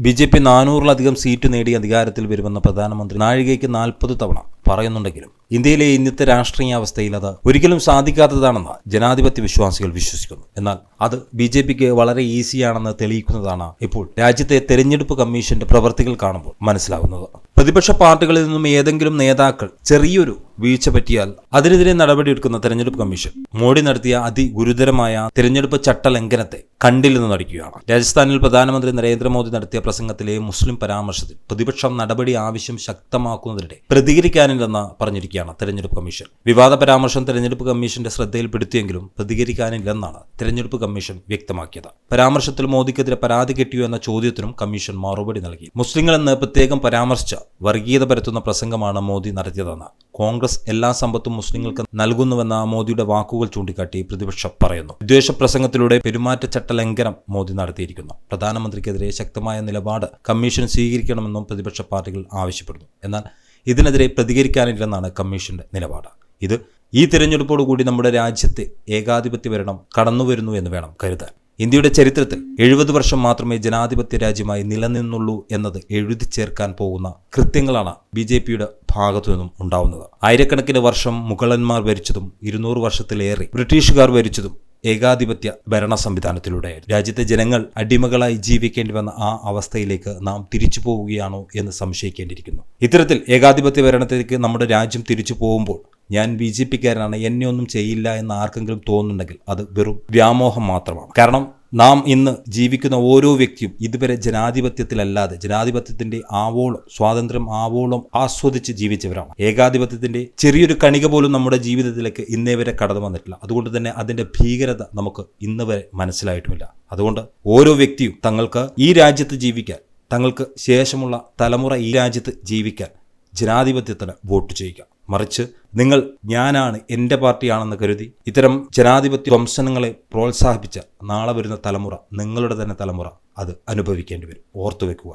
B J P നാനൂറിലധികം seat നേടി അധികാരത്തിൽ വരുമെന്ന പ്രധാനമന്ത്രി നാഴികയ്ക്ക് നാൽപ്പത് തവണ പറയുന്നുണ്ടെങ്കിലും ഇന്ത്യയിലെ ഇന്നത്തെ രാഷ്ട്രീയ അവസ്ഥയിൽ അത് ഒരിക്കലും സാധിക്കാത്തതാണെന്ന് ജനാധിപത്യ വിശ്വാസികൾ വിശ്വസിക്കുന്നു. എന്നാൽ അത് ബി ജെ പിക്ക് വളരെ ഈസിയാണെന്ന് തെളിയിക്കുന്നതാണ് ഇപ്പോൾ രാജ്യത്തെ തെരഞ്ഞെടുപ്പ് കമ്മീഷന്റെ പ്രവർത്തികൾ കാണുമ്പോൾ മനസ്സിലാവുന്നത്. പ്രതിപക്ഷ പാർട്ടികളിൽ നിന്നും ഏതെങ്കിലും നേതാക്കൾ ചെറിയൊരു വീഴ്ച പറ്റിയാൽ അതിനെതിരെ നടപടിയെടുക്കുന്ന തെരഞ്ഞെടുപ്പ് കമ്മീഷൻ മോഡി നടത്തിയ അതിഗുരുതരമായ തെരഞ്ഞെടുപ്പ് ചട്ടലംഘനത്തെ കണ്ടില്ലെന്ന് നടിക്കുകയാണ്. രാജസ്ഥാനിൽ പ്രധാനമന്ത്രി നരേന്ദ്രമോദി നടത്തിയ പ്രസംഗത്തിലെ മുസ്ലിം പരാമർശത്തിൽ പ്രതിപക്ഷം നടപടി ആവശ്യം ശക്തമാക്കുന്നതിനിടെ പ്രതികരിക്കാനില്ലെന്ന് പറഞ്ഞിരിക്കുകയാണ് തെരഞ്ഞെടുപ്പ് കമ്മീഷൻ. വിവാദ പരാമർശം തെരഞ്ഞെടുപ്പ് കമ്മീഷന്റെ ശ്രദ്ധയിൽപ്പെടുത്തിയെങ്കിലും പ്രതികരിക്കാനില്ലെന്നാണ് തെരഞ്ഞെടുപ്പ് കമ്മീഷൻ വ്യക്തമാക്കിയത്. പരാമർശത്തിൽ മോദിക്കെതിരെ പരാതി കിട്ടിയോ എന്ന ചോദ്യത്തിനും കമ്മീഷൻ മറുപടി നൽകി. മുസ്ലിങ്ങളെന്ന് പ്രത്യേകം പരാമർശിച്ച വർഗീയത പരത്തുന്ന പ്രസംഗമാണ് മോദി നടത്തിയതെന്ന് കോൺഗ്രസ് എല്ലാ സമ്പത്തും മുസ്ലിങ്ങൾക്ക് നൽകുന്നുവെന്ന മോദിയുടെ വാക്കുകൾ ചൂണ്ടിക്കാട്ടി പ്രതിപക്ഷം പറയുന്നു. വിദ്വേഷ പ്രസംഗത്തിലൂടെ പെരുമാറ്റച്ചട്ട ലംഘനം മോദി നടത്തിയിരിക്കുന്നു. പ്രധാനമന്ത്രിക്കെതിരെ ശക്തമായ നിലപാട് കമ്മീഷൻ സ്വീകരിക്കണമെന്നും പ്രതിപക്ഷ പാർട്ടികൾ ആവശ്യപ്പെടുന്നു. എന്നാൽ ഇതിനെതിരെ പ്രതികരിക്കാനില്ലെന്നാണ് കമ്മീഷന്റെ നിലപാട്. ഇത് ഈ തിരഞ്ഞെടുപ്പോടുകൂടി നമ്മുടെ രാജ്യത്തെ ഏകാധിപത്യ ഭരണം കടന്നുവരുന്നു എന്ന് വേണം കരുതാൻ. ഇന്ത്യയുടെ ചരിത്രത്തിൽ എഴുപത് വർഷം മാത്രമേ ജനാധിപത്യ രാജ്യമായി നിലനിന്നുള്ളൂ എന്നത് എഴുതി ചേർക്കാൻ പോകുന്ന കൃത്യങ്ങളാണ് ബി ജെ പിയുടെ ഭാഗത്തു നിന്നും ഉണ്ടാവുന്നത്. ആയിരക്കണക്കിന് വർഷം മുഗളന്മാർ ഭരിച്ചതും ഇരുന്നൂറ് വർഷത്തിലേറെ ബ്രിട്ടീഷുകാർ ഭരിച്ചതും ഏകാധിപത്യ ഭരണ സംവിധാനത്തിലൂടെയായിരുന്നു. രാജ്യത്തെ ജനങ്ങൾ അടിമകളായി ജീവിക്കേണ്ടി വന്ന ആ അവസ്ഥയിലേക്ക് നാം തിരിച്ചു പോവുകയാണോ എന്ന് സംശയിക്കേണ്ടിയിരിക്കുന്നു. ഇത്തരത്തിൽ ഏകാധിപത്യ ഭരണത്തിലേക്ക് നമ്മുടെ രാജ്യം തിരിച്ചു പോകുമ്പോൾ ഞാൻ ബി ജെ പിക്കാരനാണ് എന്നെ ഒന്നും ചെയ്യില്ല എന്ന് ആർക്കെങ്കിലും തോന്നുന്നുണ്ടെങ്കിൽ അത് വെറും വ്യാമോഹം മാത്രമാണ്. കാരണം നാം ഇന്ന് ജീവിക്കുന്ന ഓരോ വ്യക്തിയും ഇതുവരെ ജനാധിപത്യത്തിലല്ലാതെ ജനാധിപത്യത്തിന്റെ ആവോളം സ്വാതന്ത്ര്യം ആവോളം ആസ്വദിച്ച് ജീവിച്ചവരാണ്. ഏകാധിപത്യത്തിന്റെ ചെറിയൊരു കണിക പോലും നമ്മുടെ ജീവിതത്തിലേക്ക് ഇന്നേ വരെ കടന്നു വന്നിട്ടില്ല. അതുകൊണ്ട് തന്നെ അതിന്റെ ഭീകരത നമുക്ക് ഇന്ന് വരെ മനസ്സിലായിട്ടുമില്ല. അതുകൊണ്ട് ഓരോ വ്യക്തിയും തങ്ങൾക്ക് ഈ രാജ്യത്ത് ജീവിക്കാൻ തങ്ങൾക്ക് ശേഷമുള്ള തലമുറ ഈ രാജ്യത്ത് ജീവിക്കാൻ ജനാധിപത്യത്തിന് വോട്ട് ചെയ്യുക. മറിച്ച് നിങ്ങൾ ഞാനാണ് എന്റെ പാർട്ടിയാണെന്ന് കരുതി ഇത്തരം ജനാധിപത്യ വംശനങ്ങളെ പ്രോത്സാഹിപ്പിച്ച നാളെ വരുന്ന തലമുറ നിങ്ങളുടെ തന്നെ തലമുറ അത് അനുഭവിക്കേണ്ടി വരും. ഓർത്തു വെക്കുക